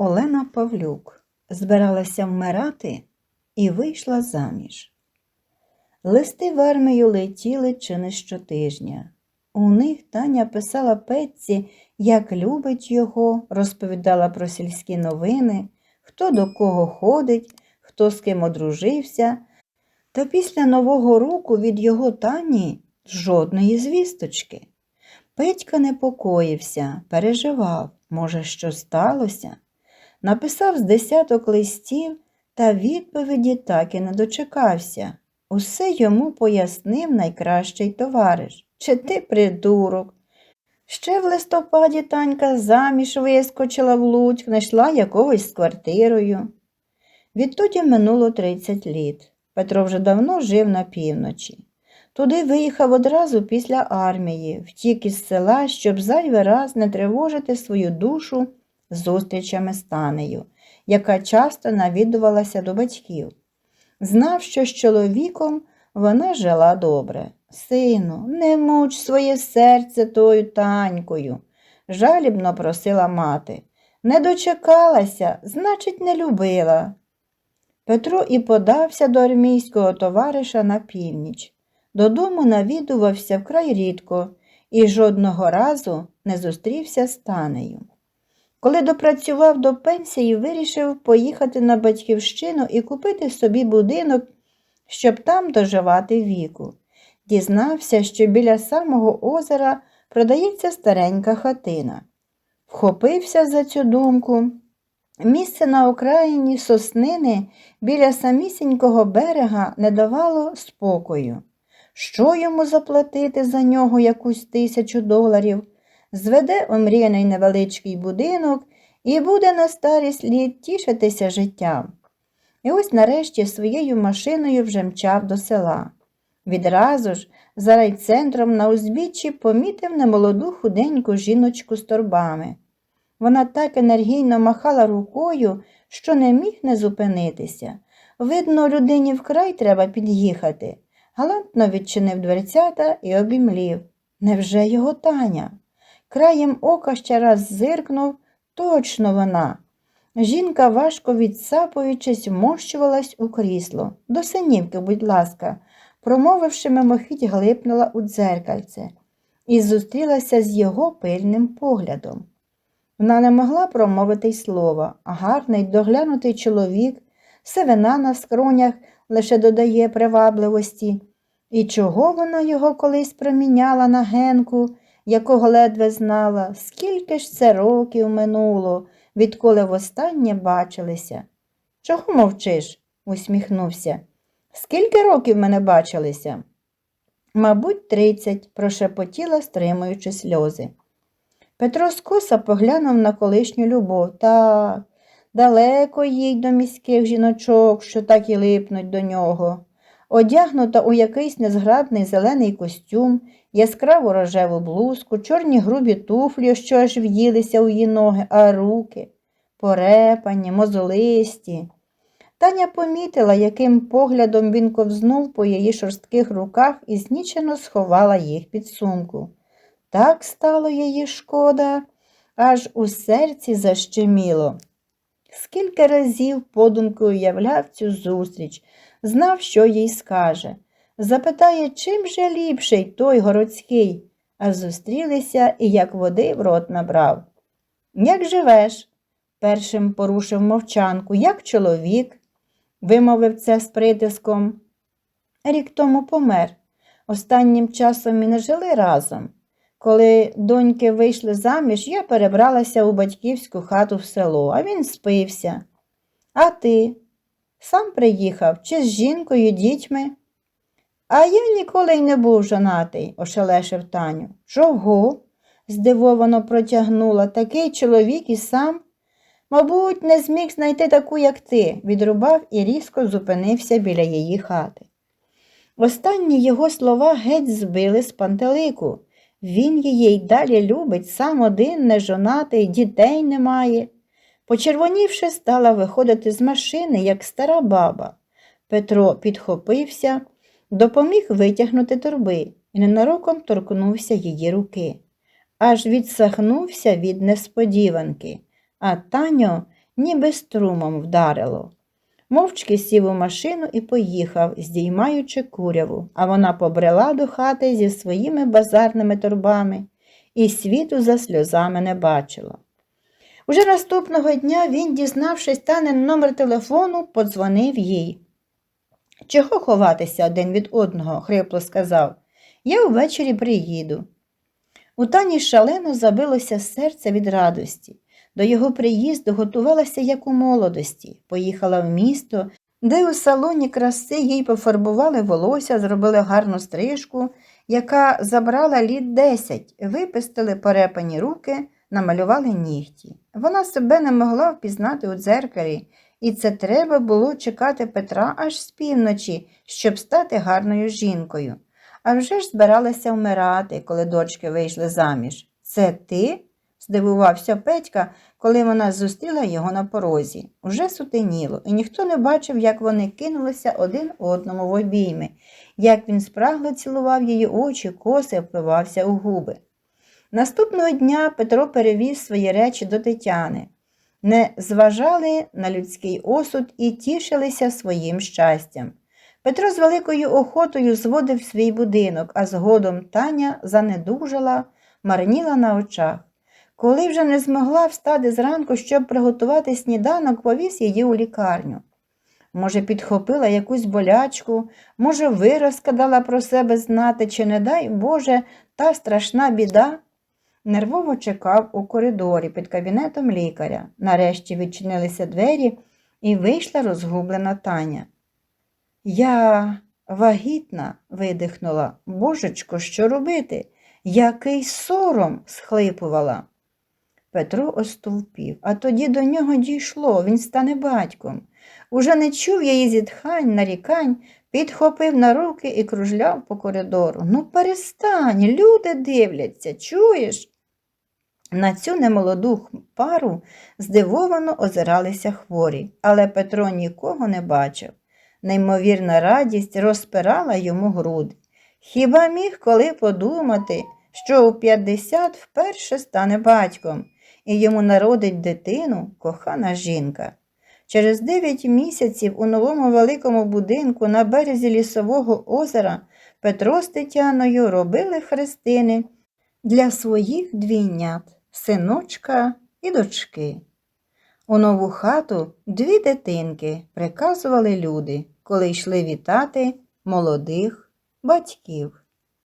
Олена Павлюк збиралася вмирати і вийшла заміж. Листи в армію летіли чи не щотижня. У них Таня писала Петці, як любить його, розповідала про сільські новини, хто до кого ходить, хто з ким одружився. Та після Нового року від його Тані жодної звісточки. Петька непокоївся, переживав, може, що сталося. Написав з десяток листів, та відповіді так і не дочекався. Усе йому пояснив найкращий товариш. Чи ти придурок? Ще в листопаді Танька заміж вискочила в Луцьк, знайшла якогось з квартирою. Відтоді минуло 30 літ. Петро вже давно жив на півночі. Туди виїхав одразу після армії, втік із села, щоб зайвий раз не тривожити свою душу зустрічами з Танею, яка часто навідувалася до батьків. Знав, що з чоловіком вона жила добре. Сину, не муч своє серце тою танькою, жалібно просила мати. Не дочекалася, значить, не любила. Петро і подався до армійського товариша на північ. Додому навідувався вкрай рідко і жодного разу не зустрівся з Танею. Коли допрацював до пенсії, вирішив поїхати на батьківщину і купити собі будинок, щоб там доживати віку. Дізнався, що біля самого озера продається старенька хатина. Вхопився за цю думку. Місце на окраїні соснини біля самісінького берега не давало спокою. Що йому заплатити за нього якусь тисячу доларів? Зведе омріяний невеличкий будинок і буде на старість літ тішитися життям. І ось нарешті своєю машиною вже мчав до села. Відразу ж за райцентром на узбіччі помітив немолоду худеньку жіночку з торбами. Вона так енергійно махала рукою, що не міг не зупинитися. Видно, людині вкрай треба під'їхати. Галантно відчинив дверцята і обімлів. Невже його Таня? Краєм ока ще раз зиркнув, точно вона. Жінка, важко відсапуючись, вмощувалась у крісло. До синівки, будь ласка, промовивши мимохідь, глипнула у дзеркальце і зустрілася з його пильним поглядом. Вона не могла промовити й слова, а гарний доглянутий чоловік, сивина на скронях лише додає привабливості. І чого вона його колись проміняла на генку, якого ледве знала, скільки ж це років минуло, відколи востаннє бачилися. Чого мовчиш? усміхнувся. Скільки років мене бачилися? Мабуть, тридцять, прошепотіла, стримуючи сльози. Петро скоса поглянув на колишню любов. Так, далеко їй до міських жіночок, що так і липнуть до нього. Одягнута у якийсь незграбний зелений костюм, яскраву рожеву блузку, чорні грубі туфлі, що аж в'їлися у її ноги, а руки порепані, мозолисті. Таня помітила, яким поглядом він ковзнув по її шорстких руках і знічено сховала їх під сумку. Так стало її шкода, аж у серці защеміло. Скільки разів подумкою уявляв цю зустріч, знав, що їй скаже. Запитає, чим же ліпший той городський, а зустрілися і як води в рот набрав. Як живеш? першим порушив мовчанку, як чоловік, вимовив це з притиском. Рік тому помер. Останнім часом ми не жили разом. Коли доньки вийшли заміж, я перебралася у батьківську хату в село, а він спився. А ти сам приїхав чи з жінкою, дітьми? А я ніколи й не був жонатий, ошелешив Таню. Чого? здивовано протягнула такий чоловік і сам. Мабуть, не зміг знайти таку, як ти, відрубав і різко зупинився біля її хати. Останні його слова геть збили з пантелику. Він її й далі любить, сам один, не жонатий, дітей немає. Почервонівши, стала виходити з машини, як стара баба. Петро підхопився, допоміг витягнути торби і ненароком торкнувся її руки. Аж відсахнувся від несподіванки. А Таню, ніби струмом вдарило. Мовчки сів у машину і поїхав, здіймаючи куряву, а вона побрела до хати зі своїми базарними торбами і світу за сльозами не бачила. Уже наступного дня він, дізнавшись Танин номер телефону, подзвонив їй. Чого ховатися один від одного? хрипло сказав. Я увечері приїду. У Тані шалено забилося серце від радості. До його приїзду готувалася як у молодості, поїхала в місто, де у салоні краси їй пофарбували волосся, зробили гарну стрижку, яка забрала літ десять, випистили порепані руки, намалювали нігті. Вона себе не могла впізнати у дзеркалі, і це треба було чекати Петра аж з півночі, щоб стати гарною жінкою. А вже ж збиралася вмирати, коли дочки вийшли заміж. Це ти? здивувався Петька, коли вона зустріла його на порозі. Уже сутеніло, і ніхто не бачив, як вони кинулися один одному в обійми, як він спрагло цілував її очі, коси впивався у губи. Наступного дня Петро перевіз свої речі до Тетяни, не зважали на людський осуд і тішилися своїм щастям. Петро з великою охотою зводив свій будинок, а згодом Таня занедужала, марніла на очах. Коли вже не змогла встати зранку, щоб приготувати сніданок, повіз її у лікарню. Може, підхопила якусь болячку, може, виразка дала про себе знати, чи, не дай Боже, та страшна біда. Нервово чекав у коридорі під кабінетом лікаря. Нарешті відчинилися двері і вийшла розгублена Таня. Я вагітна, видихнула. Божечко, що робити? Який сором, схлипувала. Петро остовпів, а тоді до нього дійшло, він стане батьком. Уже не чув її зітхань, нарікань, підхопив на руки і кружляв по коридору. Ну, перестань, люди дивляться, чуєш? На цю немолоду пару здивовано озиралися хворі, але Петро нікого не бачив. Неймовірна радість розпирала йому груди. Хіба міг коли подумати, що у 50 вперше стане батьком і йому народить дитину кохана жінка? Через дев'ять місяців у новому великому будинку на березі лісового озера Петро з Тетяною робили хрестини для своїх двійнят, синочка і дочки. У нову хату дві дитинки приказували люди, коли йшли вітати молодих батьків.